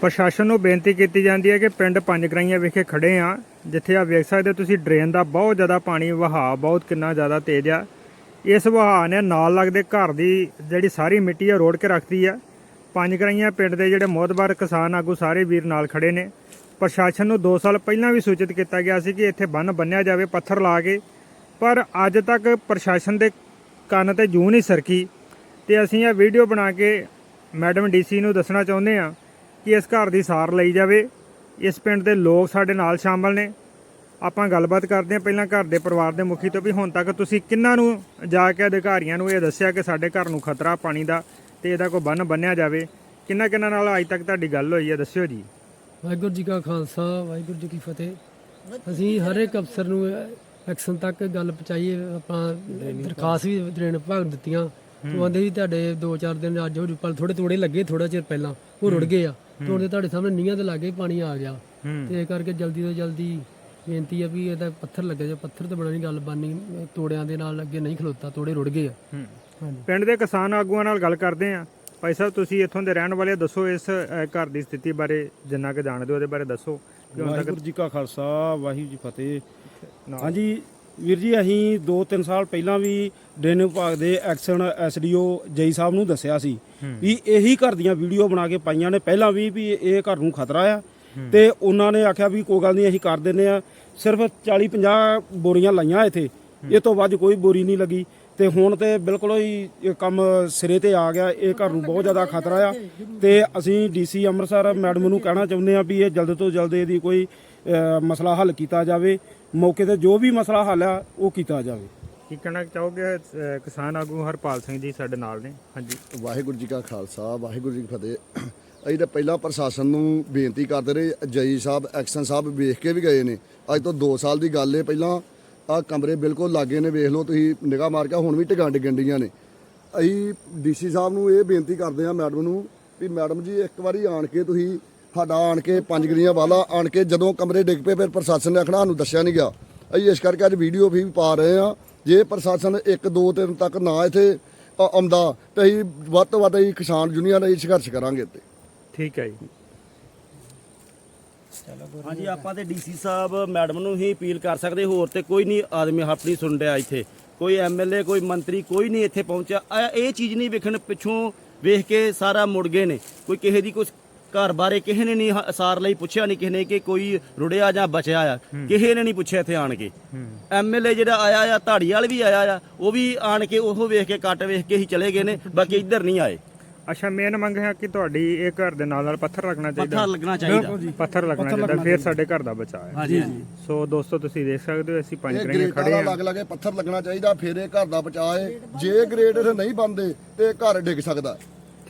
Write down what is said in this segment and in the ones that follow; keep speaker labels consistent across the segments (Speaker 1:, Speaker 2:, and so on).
Speaker 1: ਪ੍ਰਸ਼ਾਸਨ ਨੂੰ ਬੇਨਤੀ ਕੀਤੀ ਜਾਂਦੀ ਹੈ ਕਿ ਪਿੰਡ ਪੰਜ ਗਰਾਈਆਂ ਵਿਖੇ ਖੜੇ ਆ ਜਿੱਥੇ ਆ ਵੇਖ ਸਕਦੇ ਹੋ ਤੁਸੀਂ ਡਰੇਨ ਦਾ ਬਹੁਤ ਜ਼ਿਆਦਾ ਪਾਣੀ, ਵਹਾਅ ਬਹੁਤ ਕਿੰਨਾ ਜ਼ਿਆਦਾ ਤੇਜ਼ ਆ। ਇਸ ਵਹਾਅ ਨੇ ਨਾਲ ਲੱਗਦੇ ਘਰ ਦੀ ਜਿਹੜੀ ਸਾਰੀ ਮਿੱਟੀ ਆ, ਰੋੜ ਕੇ ਰੱਖਦੀ ਆ। ਪੰਜ ਗਰਾਈਆਂ ਪਿੰਡ ਦੇ ਜਿਹੜੇ ਮੋਹਤਬਾਰ ਕਿਸਾਨ ਆਗੂ ਸਾਰੇ ਵੀਰ ਨਾਲ ਖੜੇ ਨੇ। ਪ੍ਰਸ਼ਾਸਨ ਨੂੰ 2 ਸਾਲ ਪਹਿਲਾਂ ਵੀ ਸੂਚਿਤ ਕੀਤਾ ਗਿਆ ਸੀ ਕਿ ਇੱਥੇ ਬੰਨ ਬੰਨਿਆ ਜਾਵੇ, ਪੱਥਰ ਲਾ ਕੇ। ਪਰ ਅੱਜ ਤੱਕ ਪ੍ਰਸ਼ਾਸਨ ਦੇ ਕੰਨ ਤੇ ਜੂ ਨਹੀਂ ਸਰਕੀ। ਤੇ ਅਸੀਂ ਇਹ ਵੀਡੀਓ ਬਣਾ ਕੇ ਮੈਡਮ ਡੀਸੀ ਨੂੰ ਦੱਸਣਾ ਚਾਹੁੰਦੇ ਹਾਂ ਕਿ ਇਸ ਘਰ ਦੀ ਸਾਰ ਲਈ ਜਾਵੇ। ਇਸ ਪਿੰਡ ਦੇ ਲੋਕ ਸਾਡੇ ਨਾਲ ਸ਼ਾਮਲ ਨੇ। ਆਪਾਂ ਗੱਲਬਾਤ ਕਰਦੇ ਹਾਂ ਪਹਿਲਾਂ ਘਰ ਦੇ ਪਰਿਵਾਰ ਦੇ ਮੁਖੀ ਤੋਂ ਵੀ ਹੁਣ ਤੱਕ ਤੁਸੀਂ ਕਿੰਨਾਂ ਨੂੰ ਜਾ ਕੇ ਅਧਿਕਾਰੀਆਂ ਨੂੰ ਇਹ ਦੱਸਿਆ ਕਿ ਸਾਡੇ ਘਰ ਨੂੰ ਖਤਰਾ ਪਾਣੀ ਦਾ ਤੇ ਇਹਦਾ ਕੋਈ ਬੰਨ ਬੰਨਿਆ ਜਾਵੇ। ਕਿੰਨਾ ਕਿੰਨਾ ਨਾਲ ਅੱਜ ਤੱਕ ਤੁਹਾਡੀ ਗੱਲ ਹੋਈ ਹੈ ਦੱਸਿਓ ਜੀ।
Speaker 2: ਵਾਹਿਗੁਰੂ ਜੀ ਕਾ ਖਾਲਸਾ ਵਾਹਿਗੁਰੂ ਜੀ ਕੀ ਫਤਿਹ। ਅਸੀਂ ਹਰ ਇੱਕ ਅਫਸਰ ਨੂੰ ਐਕਸ਼ਨ ਤੱਕ ਗੱਲ ਪਹੁੰਚਾਈਏ ਆਪਾਂ ਦਰਖਾਸਤ ਵੀ ਦੇਣ ਵਿਭਾਗ ਦਿੱਤੀਆਂ। ਉਹ ਆਂਦੇ ਵੀ ਤੁਹਾਡੇ 2-4 ਦਿਨ ਅੱਜ ਹੋ ਜੂ ਪਰ ਥੋੜੇ ਥੋੜੇ ਲੱਗੇ ਥੋੜਾ ਚਿਰ ਪਹਿਲਾਂ। ਉਹ ਰੁੜ ਗਏ ਆ। ਤੇ ਹੁਣ ਤੇ ਤੁਹਾਡੇ ਸਾਹਮਣੇ ਨੀਹਾਂ ਦੇ ਲਾਗੇ ਪਾਣੀ ਆ ਗਿਆ
Speaker 1: ਹੂੰ
Speaker 2: ਤੇ ਇਹ ਕਰਕੇ ਜਲਦੀ ਤੋਂ ਜਲਦੀ ਬੇਨਤੀ ਆ ਵੀ ਇਹਦਾ ਪੱਥਰ ਲੱਗੇ ਜੇ ਪੱਥਰ ਤੇ ਬਣਾਣੀ ਗੱਲ ਬਾਨੀ ਤੋੜਿਆਂ ਦੇ ਨਾਲ ਅੱਗੇ ਨਹੀਂ ਖਲੋਤਾ ਤੋੜੇ ਰੁੜ ਗਏ ਆ।
Speaker 1: ਹੂੰ।
Speaker 2: ਹਾਂਜੀ।
Speaker 1: ਪਿੰਡ ਦੇ ਕਿਸਾਨ ਆਗੂਆਂ ਨਾਲ ਗੱਲ ਕਰਦੇ ਆ। ਭਾਈ ਸਾਹਿਬ ਤੁਸੀਂ ਇੱਥੋਂ ਦੇ ਰਹਿਣ ਵਾਲੇ ਦੱਸੋ ਇਸ ਅ, ਘਰ ਦੀ ਸਥਿਤੀ ਬਾਰੇ ਜਿੰਨਾ ਕਿ ਜਾਣਦੇ ਹੋ ਉਹਦੇ ਬਾਰੇ ਦੱਸੋ। ਕਿ ਹੁਣ ਤੱਕ
Speaker 3: ਵਾਹਿਗੁਰੂ ਜੀ ਕਾ ਖਾਲਸਾ ਵਾਹਿਗੁਰੂ ਜੀ ਫਤਿਹ। ਹਾਂਜੀ ਵੀਰ ਜੀ ਅਸੀਂ 2-3 ਸਾਲ ਪਹਿਲਾਂ ਵੀ ਡਰੇਨ ਵਿਭਾਗ ਦੇ ਐਕਸ਼ਨ ਐਸਡੀਓ ਜਈ ਸਾਹਿਬ ਨੂੰ ਦੱਸਿਆ ਸੀ ਵੀ ਇਹੀ ਘਰ ਦੀਆਂ ਵੀਡੀਓ ਬਣਾ ਕੇ ਪਾਈਆਂ ਨੇ। ਪਹਿਲਾਂ ਵੀ ਵੀ ਇਹ ਘਰ ਨੂੰ ਖਤਰਾ ਆ। ਤੇ ਉਹਨਾਂ ਨੇ ਆਖਿਆ ਵੀ ਕੋਈ ਗੱਲ ਨਹੀਂ, ਅਸੀਂ ਕਰ ਦਿੰਨੇ ਆ। ਸਿਰਫ 40-50 ਬੋਰੀਆਂ ਲਾਈਆਂ ਇੱਥੇ। ਇਹ ਤੋਂ ਵੱਧ ਕੋਈ ਬੋਰੀ ਨਹੀਂ ਲੱਗੀ। ਤੇ ਹੁਣ ਤੇ ਬਿਲਕੁਲ ਹੀ ਕੰਮ ਸਿਰੇ ਤੇ ਆ ਗਿਆ। ਇਹ ਘਰ ਨੂੰ ਬਹੁਤ ਜ਼ਿਆਦਾ ਖਤਰਾ ਆ। ਤੇ ਅਸੀਂ ਡੀਸੀ ਅੰਮ੍ਰਿਤਸਰ ਮੈਡਮ ਨੂੰ ਕਹਿਣਾ ਚਾਹੁੰਦੇ ਆ ਵੀ ਇਹ ਜਲਦ ਤੋਂ ਜਲਦ ਇਹਦੀ ਕੋਈ ਮਸਲਾ ਹੱਲ ਕੀਤਾ ਜਾਵੇ। ਮੌਕੇ ਤੇ ਜੋ ਵੀ ਮਸਲਾ ਹੱਲ ਆ, ਉਹ ਕੀਤਾ ਜਾਵੇ।
Speaker 1: ਕੀ ਕਹਿਣਾ ਚਾਹੋਗੇ ਅ, ਕਿਸਾਨ ਆਗੂ ਹਰਪਾਲ ਸਿੰਘ ਜੀ ਸਾਡੇ ਨਾਲ ਨੇ? ਹਾਂਜੀ।
Speaker 4: ਵਾਹਿਗੁਰੂ ਜੀ ਕਾ ਖਾਲਸਾ ਵਾਹਿਗੁਰੂ ਜੀ ਕੀ ਫਤਿਹ। ਅਸੀਂ ਤਾਂ ਪਹਿਲਾਂ ਪ੍ਰਸ਼ਾਸਨ ਨੂੰ ਬੇਨਤੀ ਕਰਦੇ ਰਹੇ ਜਈ ਸਾਹਿਬ ਐਕਸ਼ਨ ਸਾਹਿਬ ਵੇਖ ਕੇ ਵੀ ਗਏ ਨੇ। ਅੱਜ ਤੋਂ 2 ਸਾਲ ਦੀ ਗੱਲ ਹੈ ਪਹਿਲਾਂ ਆ ਕਮਰੇ ਬਿਲਕੁਲ ਲਾਗੇ ਨੇ ਵੇਖ ਲਓ ਤੁਸੀਂ ਨਿਗਾਹ ਮਾਰ ਕੇ ਹੁਣ ਵੀ ਟਿਕਾਂ ਡਿੱਗਣ ਨੇ। ਅਸੀਂ ਡੀਸੀ ਸਾਹਿਬ ਨੂੰ ਇਹ ਬੇਨਤੀ ਕਰਦੇ ਹਾਂ ਮੈਡਮ ਨੂੰ ਵੀ ਮੈਡਮ ਜੀ ਇੱਕ ਵਾਰੀ ਆਣ ਕੇ ਤੁਸੀਂ ਸਾਡਾ ਆਣ ਕੇ ਪੰਜ ਗਰੀਆਂ ਵਾਲਾ ਆਣ ਕੇ ਜਦੋਂ ਕਮਰੇ ਡਿੱਗ ਪਏ ਫਿਰ ਪ੍ਰਸ਼ਾਸਨ ਨੇ ਆਖਣਾ ਸਾਨੂੰ ਦੱਸਿਆ ਨਹੀਂ ਗਿਆ। ਅਸੀਂ ਇਸ ਕਰਕੇ ਅੱਜ ਵੀਡੀਓ ਵੀ ਪਾ ਰਹੇ ਹਾਂ। ਜੇ ਪ੍ਰਸ਼ਾਸਨ 1 2 ਦਿਨ ਤੱਕ ਨਾ ਇੱਥੇ ਆਉਂਦਾ ਤੇ ਅਸੀਂ ਵੱਧ ਤੋਂ ਵੱਧ ਅਸੀਂ ਕਿਸਾਨ ਯੂਨੀਅਨ ਅਸੀਂ ਸੰਘਰਸ਼ ਕਰਾਂਗੇ ਇੱਥੇ।
Speaker 1: ਠੀਕ ਹੈ ਜੀ।
Speaker 5: ਹਾਂਜੀ ਆਪਾਂ ਤੇ ਡੀਸੀ ਸਾਹਿਬ ਮੈਡਮ ਨੂੰ ਹੀ ਅਪੀਲ ਕਰ ਸਕਦੇ ਹੋਰ ਤੇ ਕੋਈ ਨਹੀਂ ਆਦਮੀ ਆਪਣੀ ਸੁਣ ਰਿਹਾ ਇੱਥੇ। ਕੋਈ ਐਮਐਲਏ ਕੋਈ ਮੰਤਰੀ ਕੋਈ ਨਹੀਂ ਇੱਥੇ ਪਹੁੰਚਿਆ। ਇਹ ਚੀਜ਼ ਨਹੀਂ ਵੇਖਣ ਪਿੱਛੋਂ ਵੇਖ ਕੇ ਸਾਰਾ ਮੁੜ ਗਏ ਨੇ। ਕੋਈ ਕਿਸੇ ਦੀ ਕੁਝ ਘਰ ਬਾਰੇ ਕਿਸੇ ਨੇ ਨਹੀਂ ਹ- ਸਾਰ ਲਈ ਪੁੱਛਿਆ ਨਹੀਂ ਕਿਸੇ ਨੇ ਕਿ ਕੋਈ ਰੁੜਿਆ ਜਾਂ ਬਚਿਆ ਆ। ਕਿਸੇ ਨੇ ਨਹੀਂ ਪੁੱਛਿਆ ਇੱਥੇ ਆਣ ਕੇ। ਐਮਐਲਏ ਜਿਹੜਾ ਆਇਆ ਆ ਧਾੜੀ ਵਾਲ ਵੀ ਆਇਆ ਆ ਉਹ ਵੀ ਆਣ ਕੇ ਉਹ ਵੇਖ ਕੇ ਕੱਟ ਵੇਖ ਕੇ ਹੀ ਚਲੇ ਗਏ ਨੇ ਬਾਕੀ ਇੱਧਰ ਨਹੀਂ ਆਏ।
Speaker 1: ਅੱਛਾ ਮੇਨ ਮੰਗ ਹੈ ਕਿ ਤੁਹਾਡੀ ਇਹ ਘਰ ਦੇ ਨਾਲ ਨਾਲ ਪੱਥਰ ਰੱਖਣਾ ਚਾਹੀਦਾ।
Speaker 5: ਪੱਥਰ ਲੱਗਣਾ ਚਾਹੀਦਾ।
Speaker 1: ਪੱਥਰ ਲੱਗਣਾ ਚਾਹੀਦਾ ਫਿਰ ਸਾਡੇ ਘਰ ਦਾ ਬਚਾਅ ਹੈ।
Speaker 5: ਹਾਂਜੀ ਹਾਂਜੀ।
Speaker 1: ਸੋ ਦੋਸਤੋ ਤੁਸੀਂ ਦੇਖ ਸਕਦੇ ਹੋ ਅਸੀਂ ਪੰਜ
Speaker 4: ਗ੍ਰੇਟਾਂ
Speaker 1: ਖੜੇ ਆ
Speaker 4: ਲੱਗ ਲੱਗੇ ਪੱਥਰ ਲੱਗਣਾ ਚਾਹੀਦਾ ਫਿਰ ਇਹ ਘਰ ਦਾ ਬਚਾਅ ਏ ਜੇ ਗ੍ਰੇਡ ਨਹੀਂ ਬੰਦੇ ਤੇ ਘਰ ਡਿੱਗ ਸਕਦਾ।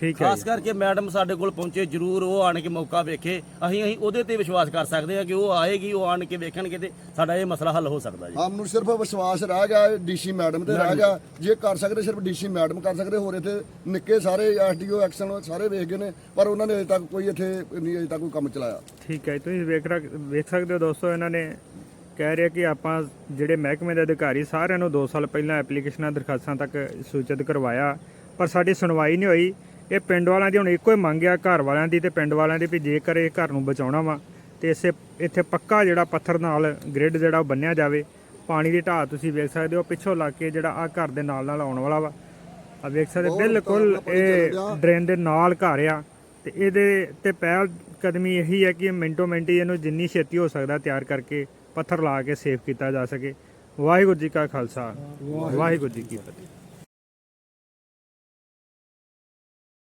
Speaker 1: ਠੀਕ ਹੈ
Speaker 5: ਖਾਸ। ਕਰਕੇ ਮੈਡਮ ਸਾਡੇ ਕੋਲ ਪਹੁੰਚੇ ਜਰੂਰ ਉਹ ਆਣ ਕੇ ਮੌਕਾ ਵੇਖੇ। ਅਸੀਂ ਅਸੀਂ ਉਹਦੇ ਤੇ ਵਿਸ਼ਵਾਸ ਕਰ ਸਕਦੇ ਹਾਂ ਕਿ ਉਹ ਆਏਗੀ ਉਹ ਆਣ ਕੇ ਵੇਖਣਗੇ ਤੇ ਸਾਡਾ ਇਹ ਮਸਲਾ ਹੱਲ ਹੋ ਸਕਦਾ ਜੀ।
Speaker 4: ਆਮ ਨੂੰ ਸਿਰਫ ਵਿਸ਼ਵਾਸ ਰਹਿ ਗਿਆ ਡੀਸੀ ਮੈਡਮ ਤੇ ਰਹਿ ਗਿਆ। ਜੇ ਕਰ ਸਕਦੇ ਸਿਰਫ ਡੀਸੀ ਮੈਡਮ ਕਰ ਸਕਦੇ ਹੋਰ ਇੱਥੇ ਨਿੱਕੇ ਸਾਰੇ ਐਸਡੀਓ ਐਕਸ਼ਨ ਸਾਰੇ ਵੇਖ ਗਏ ਨੇ ਪਰ ਉਹਨਾਂ ਨੇ ਅਜੇ ਤੱਕ ਕੋਈ ਇੱਥੇ ਨਹੀਂ ਅਜੇ ਤੱਕ ਕੋਈ ਕੰਮ ਚਲਾਇਆ।
Speaker 1: ਠੀਕ ਹੈ ਤੁਸੀਂ ਵੇਖ ਵੇਖ ਸਕਦੇ ਹੋ ਦੋਸਤੋ ਇਹਨਾਂ ਨੇ ਕਹਿ ਰਿਹਾ ਕਿ ਆਪਾਂ ਜਿਹੜੇ ਮਹਿਕਮੇ ਦੇ ਅਧਿਕਾਰੀ ਸਾਰਿਆਂ ਨੂੰ 2 ਸਾਲ ਪਹਿਲਾਂ ਐਪਲੀਕੇਸ਼ਨਾਂ ਦਰਖਾਸਤਾਂ ਤੱਕ ਸੂਚਿਤ ਕਰਵਾਇਆ ਪਰ ਸਾਡੀ ਸੁਣਵਾਈ ਨਹੀਂ ਹੋਈ। ਇਹ ਪਿੰਡ ਵਾਲਿਆਂ ਦੀ ਹੁਣ ਇੱਕੋ ਹੀ ਮੰਗ ਆ ਘਰ ਵਾਲਿਆਂ ਦੀ ਤੇ ਪਿੰਡ ਵਾਲਿਆਂ ਦੀ ਵੀ ਜੇਕਰ ਇਹ ਘਰ ਨੂੰ ਬਚਾਉਣਾ ਵਾ ਤੇ ਇਸੇ ਇੱਥੇ ਪੱਕਾ ਜਿਹੜਾ ਪੱਥਰ ਨਾਲ ਗ੍ਰਿਡ ਜਿਹੜਾ ਉਹ ਬੰਨਿਆ ਜਾਵੇ ਪਾਣੀ ਦੀ ਢਾਹ ਤੁਸੀਂ ਵੇਖ ਸਕਦੇ ਹੋ ਪਿੱਛੋਂ ਲੱਗ ਕੇ ਜਿਹੜਾ ਆ ਘਰ ਦੇ ਨਾਲ ਨਾਲ ਆਉਣ ਵਾਲਾ ਵਾ। ਆ ਵੇਖ ਸਕਦੇ ਬਿਲਕੁਲ ਇਹ। ਡਰੇਨ ਦੇ ਨਾਲ ਘਰ ਆ ਤੇ ਇਹਦੇ ਤੇ ਪਹਿਲ ਕਦਮੀ ਇਹੀ ਹੈ ਕਿ ਮਿੰਟੋ ਮਿੰਟ ਇਹਨੂੰ ਜਿੰਨੀ ਛੇਤੀ ਹੋ ਸਕਦਾ ਤਿਆਰ ਕਰਕੇ ਪੱਥਰ ਲਾ ਕੇ ਸੇਫ ਕੀਤਾ ਜਾ ਸਕੇ। ਵਾਹਿਗੁਰੂ ਜੀ ਕਾ ਖਾਲਸਾ ਵਾਹਿਗੁਰੂ ਜੀ ਕੀ ਫਤਿਹ।